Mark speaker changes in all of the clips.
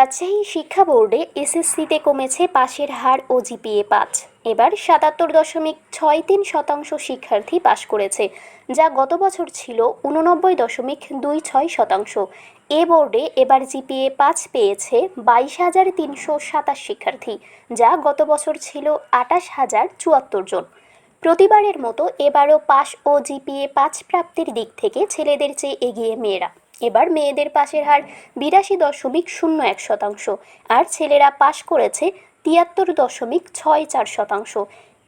Speaker 1: রাজশাহী শিক্ষা বোর্ডে এসএসসিতে কমেছে পাশের হার ও জিপিএ পাঁচ। এবার সাতাত্তর দশমিক ছয় তিন শতাংশ শিক্ষার্থী পাশ করেছে, যা গত বছর ছিল উননব্বই দশমিক দুই ছয় শতাংশ। এ বোর্ডে এবার জিপিএ পাঁচ পেয়েছে বাইশ হাজার তিনশো সাতাশ শিক্ষার্থী, যা গত বছর ছিল আটাশ হাজার চুয়াত্তর জন। প্রতিবারের মতো এবারও পাশ ও জিপিএ পাঁচ প্রাপ্তির দিক থেকে ছেলেদের চেয়ে এগিয়ে মেয়েরা। এবার মেয়েদের পাশের হার বিরাশি দশমিক শূন্য এক শতাংশ, আর ছেলেরা পাশ করেছে তিয়াত্তর দশমিক ছয় চার শতাংশ।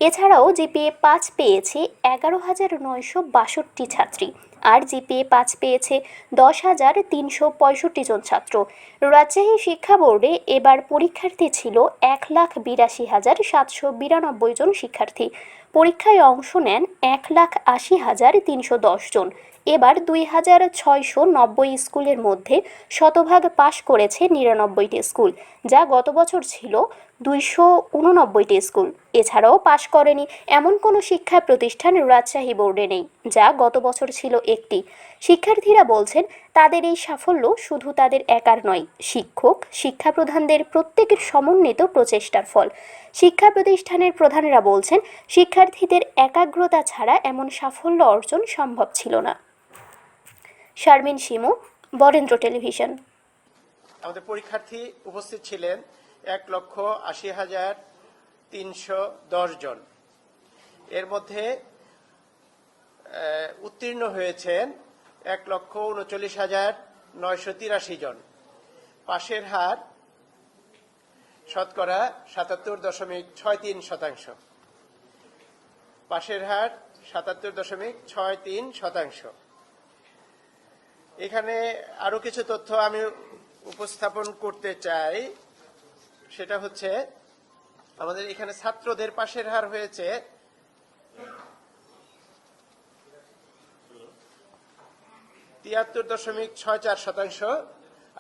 Speaker 1: এছাড়াও জিপিএ পাঁচ পেয়েছে এগারো হাজার নয়শো বাষট্টি ছাত্রী, আর জিপিএ পাঁচ পেয়েছে দশ হাজার তিনশো পঁয়ষট্টি জন ছাত্র। রাজশাহী শিক্ষা বোর্ডে এবার পরীক্ষার্থী ছিল এক লাখ বিরাশি হাজার সাতশো বিরানব্বই জন শিক্ষার্থী। পরীক্ষায় অংশ নেন এক লাখ আশি হাজার তিনশো জন। এবার দুই হাজার ছয়শো নব্বই স্কুলের মধ্যে শতভাগ পাশ করেছে নিরানব্বইটি স্কুল, যা গত বছর ছিল দুইশো উননব্বইটি স্কুল। এছাড়াও পাশ করেনি এমন কোনো শিক্ষা প্রতিষ্ঠান রাজশাহী বোর্ডে নেই, যা গত বছর ছিল একটি। শিক্ষার্থীরা বলছেন, তাদের এই সাফল্য শুধু তাদের একার নয়, শিক্ষক শিক্ষা প্রধানদের প্রত্যেকের সমন্বিত প্রচেষ্টার ফল। শিক্ষা প্রতিষ্ঠানের প্রধানরা বলছেন, শিক্ষার্থীদের একাগ্রতা ছাড়া এমন সাফল্য অর্জন সম্ভব ছিল না। শারমিন শিমু, বরেন্দ্র টেলিভিশন।
Speaker 2: আমাদের পরীক্ষার্থী উপস্থিত ছিলেন এক লক্ষ আশি হাজার তিনশো দশ জন। এর মধ্যে উত্তীর্ণ হয়েছেন এক লক্ষ উনচল্লিশ হাজার নয়শো তিরাশি জন। পাশের হার শতকরা সাতাত্তর দশমিক ছয় তিন শতাংশ। পাশের হার সাতাত্তর দশমিক ছয় তিন শতাংশ। এখানে আরও কিছু তথ্য আমি উপস্থাপন করতে চাই। সেটা হচ্ছে আমাদের এখানে ছাত্রদের পাশের হার হয়েছে। তিয়াত্তর দশমিক ছয় চার শতাংশ।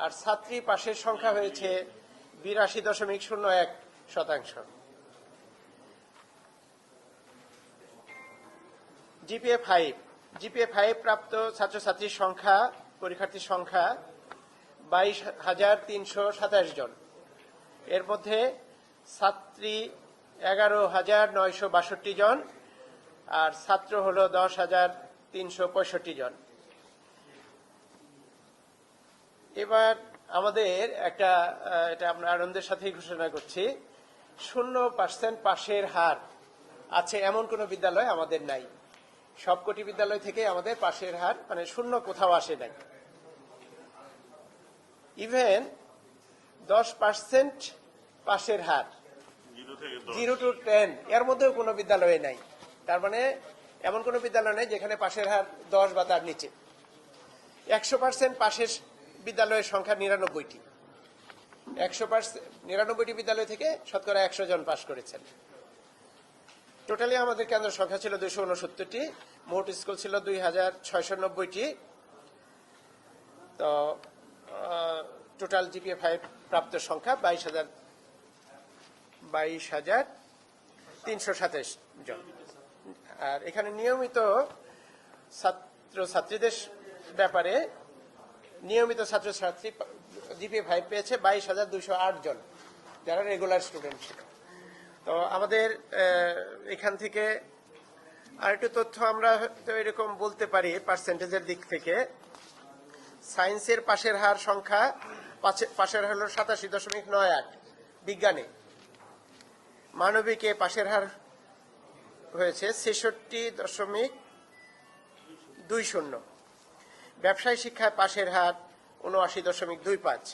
Speaker 2: আর ছাত্রী পাশের সংখ্যা হয়েছে বিরাশি দশমিক শূন্য এক শতাংশ। GPA five. জিপিএ ফাইভ প্রাপ্ত ছাত্রছাত্রীর সংখ্যা, পরীক্ষার্থীর সংখ্যা বাইশ হাজার তিনশো সাতাশ জন। এর মধ্যে ছাত্রী এগারো হাজার নয়শো বাষট্টি জন, আর ছাত্র হল দশ হাজার তিনশো পঁয়ষট্টি জন। এবার আমাদের একটা এটা আমরা আনন্দের সাথেই ঘোষণা করছি, শূন্য পার্সেন্ট পাশের হার আছে এমন কোনো বিদ্যালয় আমাদের নাই। সবকটি বিদ্যালয় থেকে আমাদের পাশের হার মানে শূন্য কোথাও আসে নাই। ইভেন দশ পার্সেন্ট পাশের হার জিরো টু টেন। এর মধ্যেও কোনো বিদ্যালয়ে নাই। তার মানে এমন কোনো বিদ্যালয় নেই যেখানে পাশের হার দশ বা তার নিচে। একশো পার্সেন্ট পাশের বিদ্যালয়ের সংখ্যা নিরানব্বইটি। একশো পার্সেন্ট নিরানব্বইটি বিদ্যালয় থেকে শতকরা একশো জন পাশ করেছেন। টোটালি আমাদের কেন্দ্র সংখ্যা ছিল দুইশো উনসত্তরটি। মোট স্কুল ছিল দুই হাজার ছয়শো নব্বইটি। তো টোটাল জিপিএ ফাইভ প্রাপ্ত সংখ্যা বাইশ হাজার বাইশ হাজার তিনশো সাতাশ জন। আর এখানে নিয়মিত ছাত্র ছাত্রীদের ব্যাপারে নিয়মিত ছাত্রছাত্রী জিপিএ ফাইভ পেয়েছে বাইশ হাজার দুইশো আট জন, যারা রেগুলার স্টুডেন্ট ছিল তো আমাদের এখান থেকে আরেকটু তথ্য আমরা তো এরকম বলতে পারি পার্সেন্টেজের দিক থেকে। সায়েন্সের পাশের হার সংখ্যা পাশে- পাশের হলো সাতাশি দশমিক নয় আট, বিজ্ঞানে। মানবিকে পাশের হার হয়েছে ছেষট্টি দশমিক দুই শূন্য। ব্যবসায় শিক্ষায় পাশের হার উনআশি দশমিক দুই পাঁচ।